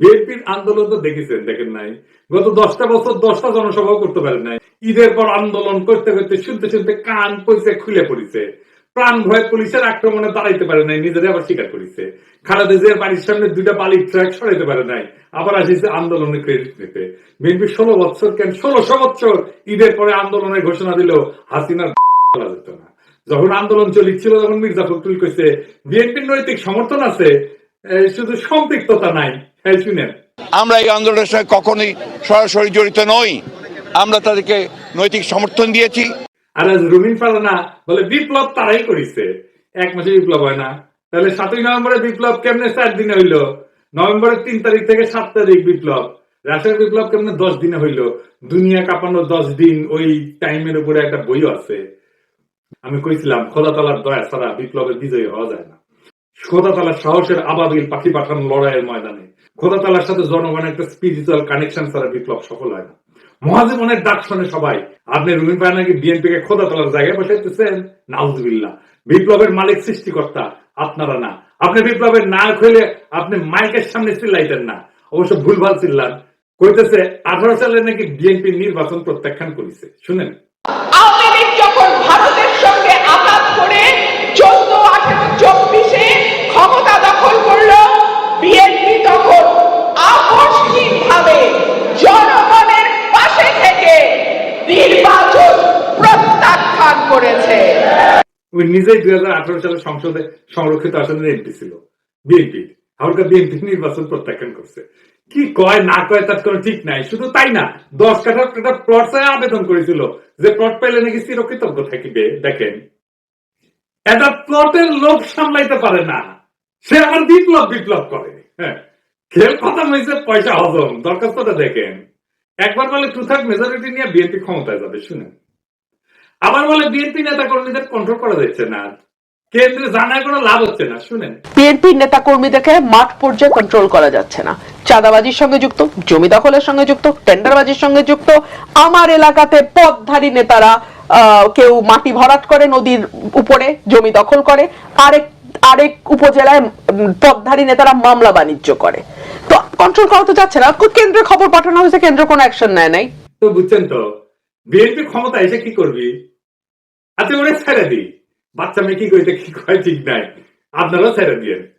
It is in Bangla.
বিএনপির আন্দোলন তো দেখেছেন, দেখেন নাই। গত দশটা বছর দশটা জনসভাও করতে পারেন নাই। ঈদের পর আন্দোলন করতে করতে শুনতে শুনতে কান পয়সা খুলে পড়েছে। প্রাণ ভয়ে পুলিশের আক্রমণে দাঁড়াইতে পারে নাই নিজেরা আবার স্বীকার করেছে। খালেদা বাড়ির সামনে দুইটা বালির ট্রাক সরাইতে পারে নাই, আবার আসিছে আন্দোলনে ক্রেডিট নিতে। বিএনপি ষোলো বছর কেন ষোলোশো বছর ঈদের পরে আন্দোলনের ঘোষণা দিল হাসিনার করা যেত না। যখন আন্দোলন চলিচ্ছিল, তখন মির্জা ফখরুল কইছে, বিএনপির নৈতিক সমর্থন আছে শুধু সম্পৃক্ততা নাই আমরা এই আন্দোলনের সঙ্গে কখনোই সরাসরি জড়িত নই। আমরা তাদেরকে নৈতিক সমর্থন দিয়েছি। আর আজ রুমিন ফালানা বলে বিপ্লব তারাই করেছে। এক মাসে বিপ্লব হয় না। তাহলে সাতই নভেম্বরে বিপ্লব কেমনে চার দিনে হইল? নভেম্বরের তিন তারিখ থেকে সাত তারিখ বিপ্লব। রাশিয়ার বিপ্লব কেমনে দশ দিনে হইল? দুনিয়া কাঁপানো দশ দিন ওই টাইমের উপরে একটা বইও আছে। আমি কইছিলাম খোলা তলার দয়া ছাড়া বিপ্লবের বিজয়ী হওয়া যায় না। খোদা তালার সাহসের আবাবিল পাখি পাঠানো লড়াইয়ের ময়দানে। খোদা তালার সাথে জনগণের একটা স্পিরিচুয়াল কানেকশন ছাড়া বিপ্লব সফল হয় না। মহাজীবনের ডাক শোনে সবাই আপনি রুমিন পায় নাকি বিএনপি কে খোদা তোলার জায়গায় বসাইতেছেন? নাউজুবিল্লাহ। বিপ্লবের মালিক সৃষ্টিকর্তা আপনারা না। আপনি বিপ্লবের নায়ক হইলে আপনি মাইকের সামনে চিল্লাইতেন না। অবশ্য ভুলভাল চিল্লান। কইতেছে, আঠারো সালে নাকি বিএনপি নির্বাচন প্রত্যাখ্যান করেছে। শুনেন। ওই নিজেই দুই হাজার আঠারো সালে সংসদে সংরক্ষিত আসনের এমপি ছিল, বিএনপি। হালকা বিএনপি নির্বাচন প্রত্যাখ্যান করছে। কি কয়, না কয়, তার কোনো ঠিক নাই। শুধু তাই না, দশ কাঠার একটা প্লট আবেদন করেছিল যে প্লট পাইলে নাকি চিরকৃতজ্ঞ থাকিবে। দেখেন, এটা প্লটের লোভ সামলাইতে পারে না। সে আবার বিপ্লব বিপ্লব করে। হ্যাঁ খেল খতম হয়েছে, পয়সা হজম। দরখাস্তটা দেখেন। একবার বলে টু থার্ড মেজরিটি নিয়ে বিএনপি ক্ষমতায় যাবে, শুনেন। আবার বলে বিএনপি নেতা কর্মীদের কন্ট্রোল করা যাচ্ছে না। কেন্দ্রে জানায় কোনো লাভ হচ্ছে না শুনেন। বিএনপির নেতা কর্মীদেরকে মাঠ পর্যায়ে কন্ট্রোল করা যাচ্ছে না। চাঁদাবাজির সঙ্গে যুক্ত জমি দখলের সঙ্গে যুক্ত টেন্ডারবাজির সঙ্গে যুক্ত আমার এলাকাতে পদধারী নেতারা কেউ মাটি ভরাট করে নদীর উপরে জমি দখল করে আরেক আরেক উপজেলায় উম, পদধারী নেতারা মামলা বাণিজ্য করে। তো কন্ট্রোল করা তো যাচ্ছে না। কেন্দ্রে খবর পাঠানো হয়েছে কেন্দ্র কোনো অ্যাকশন নেয় নাই। তো বুঝছেন তো বিএনপি ক্ষমতা এসে কি করবি? আচ্ছা ওরে ছেড়ে দিই। বাচ্চা মেয়ে কি কইতে কি কয় ঠিক নাই। আপনারাও ছেড়ে দিয়েন।